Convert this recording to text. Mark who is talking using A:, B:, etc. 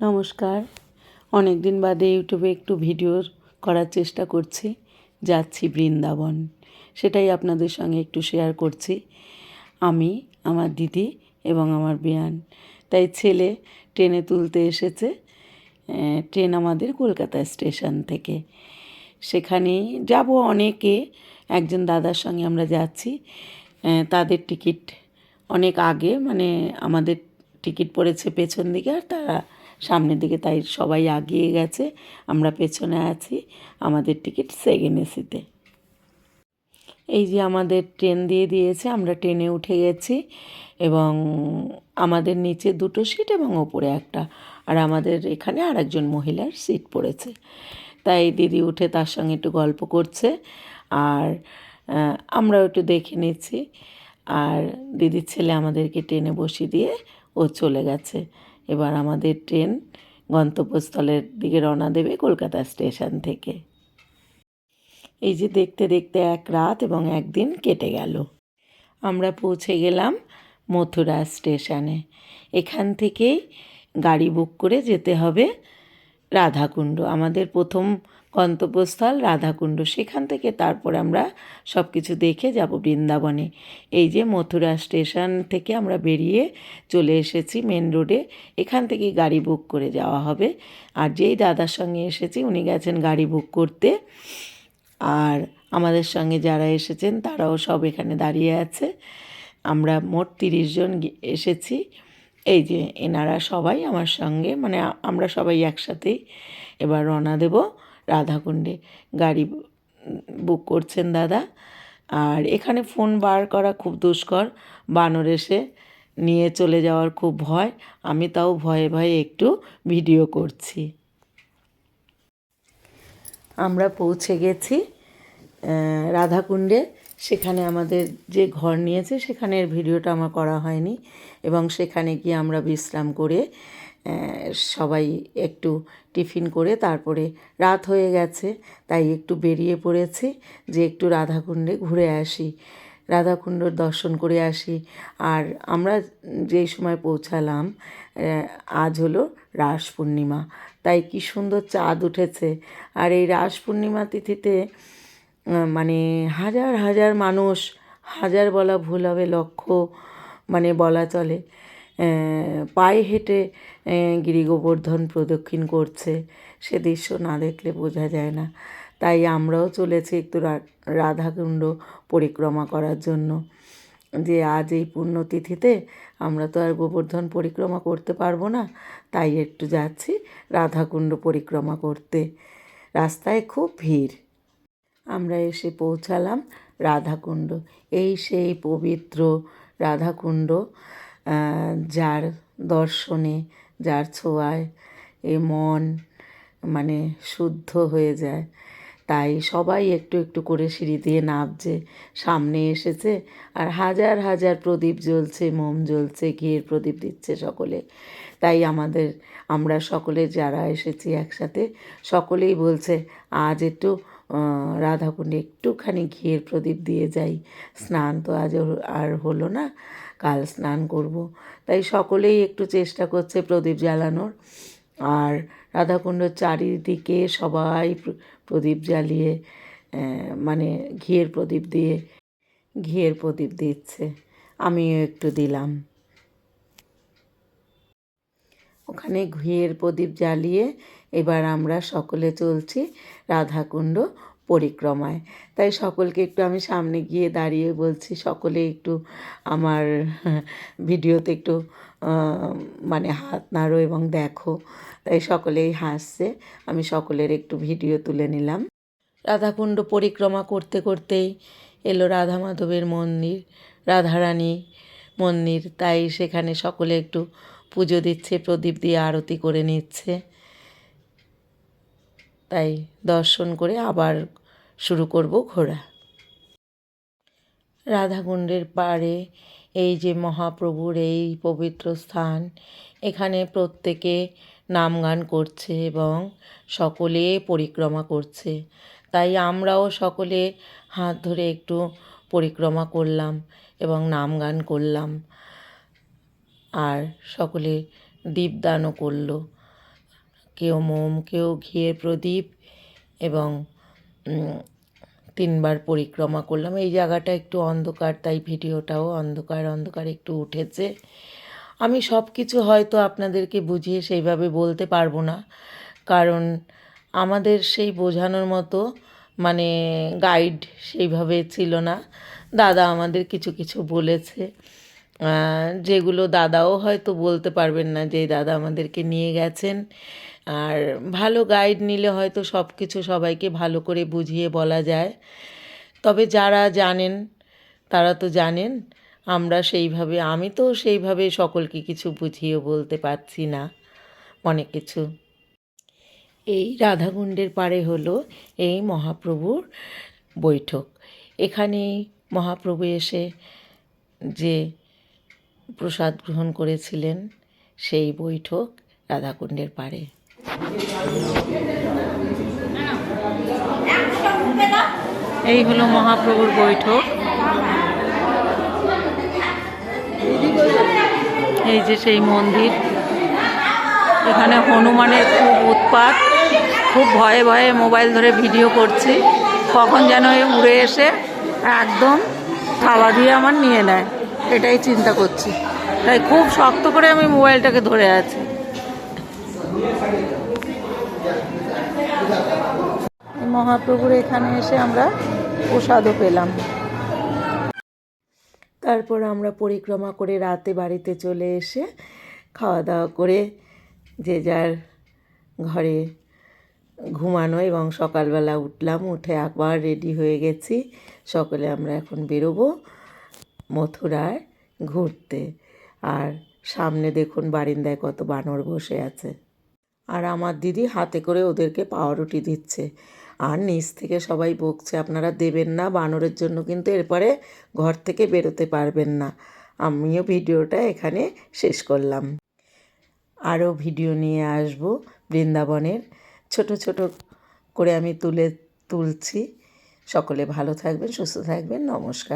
A: নমস্কার। অনেক দিন বাদে ইউটিউবে একটু ভিডিও করার চেষ্টা করছি। যাচ্ছি বৃন্দাবন। সেটাই আপনাদের সঙ্গে একটু শেয়ার করছি। আমি, আমার দিদি এবং আমার বিয়ান। তাই ছেলে ট্রেনে তুলতে এসেছে। ট্রেন আমাদের কলকাতা স্টেশন থেকে। সেখানে যাব অনেকে। একজন দাদার সঙ্গে আমরা যাচ্ছি। তাদের টিকিট অনেক আগে মানে আমাদের টিকিট পড়েছে পেছন দিকে আর তারা সামনের দিকে তাই সবাই আগিয়ে গেছে, আমরা পেছনে আছি আমাদের টিকিট সেকেন্ড এসিতে এই যে আমাদের ট্রেন দিয়ে দিয়েছে, আমরা ট্রেনে উঠে গেছি এবং আমাদের নিচে দুটো সিট এবং ওপরে একটা, আর আমাদের এখানে আর একজন মহিলার সিট পড়েছে। তাই দিদি উঠে তার সঙ্গে একটু গল্প করছে, আর আমরাও একটু দেখে নিচ্ছি। আর দিদির ছেলে আমাদেরকে ট্রেনে বসিয়ে দিয়ে ও চলে গেছে। এবার আমাদের ট্রেন গন্তব্যস্থলের দিকে রওনা দেবে কলকাতা স্টেশন থেকে। এই যে দেখতে দেখতে এক রাত এবং একদিন কেটে গেল। আমরা পৌঁছে গেলাম মথুরা স্টেশনে। এখান থেকেই গাড়ি বুক করে যেতে হবে রাধাকুণ্ড। আমাদের প্রথম গন্তব্যস্থল রাধাকুণ্ড। সেখান থেকে তারপর আমরা সব কিছু দেখে যাব বৃন্দাবনে। এই যে মথুরা স্টেশন থেকে আমরা বেরিয়ে চলে এসেছি মেন রোডে, এখান থেকেই গাড়ি বুক করে যাওয়া হবে। আর যেই দাদার সঙ্গে এসেছি, উনি গেছেন গাড়ি বুক করতে। আর আমাদের সঙ্গে যারা এসেছেন, তারাও সব এখানে দাঁড়িয়ে আছে। আমরা মোট তিরিশ জন এসেছি। এই যে এনারা সবাই আমার সঙ্গে মানে আমরা সবাই একসাথেই এবার রওনা দেব। রাধাকুণ্ডে গাড়ি বুক করছেন দাদা। আর এখানে ফোন বার করা খুব দুষ্কর, বানর এসে নিয়ে চলে যাওয়ার খুব ভয়। আমি তাও ভয়ে ভয়ে একটু ভিডিও করছি। আমরা পৌঁছে গেছি রাধাকুণ্ডে। সেখানে আমাদের যে ঘর নিয়েছে সেখানের ভিডিওটা আমার করা হয়নি এবং সেখানে গিয়ে আমরা বিশ্রাম করে সবাই একটু টিফিন করে তারপরে রাত হয়ে গেছে, তাই একটু বেরিয়ে পড়েছি যে একটু রাধাকুণ্ডে ঘুরে আসি। রাধাকুণ্ডর দর্শন করে আসি আর আমরা যেই সময় পৌঁছালাম আজ হলো রাস পূর্ণিমা। তাই কি সুন্দর চাঁদ উঠেছে। আর এই রাস পূর্ণিমা তিথিতে মানে হাজার হাজার মানুষ, হাজার বলা ভুল হবে, লক্ষ মানে বলা চলে পায়ে হেঁটে গিরি গোবর্ধন প্রদক্ষিণ করছে। সে দৃশ্য না দেখলে বোঝা যায় না। তাই আমরাও চলেছি একটু রাধাকুণ্ড পরিক্রমা করার জন্য। যে আজ এই পুণ্যতিথিতে আমরা তো আর গোবর্ধন পরিক্রমা করতে পারব না, তাই একটু যাচ্ছি রাধাকুণ্ড পরিক্রমা করতে। রাস্তায় খুব ভিড়। আমরা এসে পৌঁছালাম রাধাকুণ্ড। এই সেই পবিত্র রাধাকুণ্ড। যার দর্শনে, যার ছোঁয়ায় এ মন মানে শুদ্ধ হয়ে যায়। তাই সবাই একটু একটু করে সিঁড়ি দিয়ে নামছে সামনে এসেছে আর হাজার হাজার প্রদীপ জ্বলছে, মোম জ্বলছে, ঘিয়ের প্রদীপ দিচ্ছে সকলে। তাই আমাদের, আমরা সকলে যারা এসেছি একসাথে, সকলেই বলছে, আজ একটু রাধাকুণ্ডে একটুখানি ঘিয়ের প্রদীপ দিয়ে যাই। স্নান তো আজ আর হলো না। কাল স্নান করব। তাই সকলেই একটু চেষ্টা করছে প্রদীপ জ্বালানোর। আর রাধাকুণ্ডর চারিদিকে সবাই প্রদীপ জ্বালিয়ে মানে ঘিয়ের প্রদীপ দিয়ে, ঘিয়ের প্রদীপ দিচ্ছে। আমিও একটু দিলাম। ওখানে ঘিয়ের প্রদীপ জ্বালিয়ে এবার আমরা সকলে চলছি রাধাকুণ্ড পরিক্রমায়। তাই সকলকে একটু আমি সামনে গিয়ে দাঁড়িয়ে বলছি, সকলে একটু আমার ভিডিওতে একটু মানে হাত নাড়ো এবং দেখো। তাই সকলেই হাসছে, আমি সকলের একটু ভিডিও তুলে নিলাম। রাধাকুণ্ড পরিক্রমা করতে করতেই এলো রাধা মাধবের মন্দির, রাধারানী মন্দির। তাই সেখানে সকলে একটু পুজো দিচ্ছে, প্রদীপ দিয়ে আরতি করে নিচ্ছে। তাই দর্শন করে আবার শুরু করব ঘোরা রাধাকুণ্ডের পাড়ে এই যে মহাপ্রভুর এই পবিত্র স্থান, এখানে প্রত্যেকে নাম গান করছে এবং সকলে পরিক্রমা করছে। তাই আমরাও সকলে হাত ধরে একটু পরিক্রমা করলাম এবং নাম গান করলাম। আর সকলে দীপদানও করল। কেউ মোম, কেউ ঘিয়ের প্রদীপ এবং তিনবার পরিক্রমা করলাম। এই জায়গাটা একটু অন্ধকার, তাই ভিডিওটাও অন্ধকার অন্ধকার একটু উঠেছে। আমি সব কিছু হয়তো আপনাদেরকে বুঝিয়ে সেইভাবে বলতে পারব না। কারণ আমাদের সেই বোঝানোর মতো মানে গাইড সেইভাবে ছিল না। দাদা আমাদের কিছু কিছু বলেছে। যেগুলো দাদাও হয়তো বলতে পারবেন না যে, দাদা আমাদেরকে নিয়ে গেছেন। আর ভালো গাইড নিলে হয়তো সব কিছু সবাইকে ভালো করে বুঝিয়ে বলা যায়। তবে যারা জানেন, তারা তো জানেন, আমরা সেইভাবে, আমি তো সেইভাবে সকলকে কিছু বুঝিয়ে বলতে পারছি না। অনেক কিছু। এই রাধাকুণ্ডের পাড়ে হলো এই মহাপ্রভুর বৈঠক। এখানেই মহাপ্রভু এসে যে প্রসাদ গ্রহণ করেছিলেন, সেই বৈঠক রাধাকুণ্ডের পাড়ে। এই হলো মহাপ্রভুর বৈঠক। এই যে সেই মন্দির। এখানে হনুমানের খুব উৎপাত। খুব ভয়ে ভয়ে মোবাইল ধরে ভিডিও করছি। কখন যেন উড়ে এসে একদম থাবা দিয়ে আমার নিয়ে নেয়। এটাই চিন্তা করছি। তাই খুব শক্ত করে আমি মোবাইলটাকে ধরে আছি এই মহাপ্রভুর এখানে এসে আমরা প্রসাদও পেলাম। তারপর আমরা পরিক্রমা করে রাতে বাড়িতে চলে এসে খাওয়া দাওয়া করে যে যার ঘরে ঘুমানো এবং সকালবেলা উঠলাম, উঠে একবার রেডি হয়ে গেছি। সকলে আমরা এখন বেরোবো মথুরায় ঘুরতে। আর সামনে দেখুন বারিন্দায় কত বানর বসে আছে। আর আমার দিদি হাতে করে ওদেরকে পাউরুটি দিচ্ছে। আর নিচ থেকে সবাই বকছে, আপনারা দেবেন না, বানরের জন্য কিন্তু এরপরে ঘর থেকে বেরোতে পারবেন না। আমিও ভিডিওটা এখানে শেষ করলাম। আরও ভিডিও নিয়ে আসব বৃন্দাবনের। ছোট ছোট করে আমি তুলে তুলছি। সকলে ভালো থাকবেন, সুস্থ থাকবেন, নমস্কার।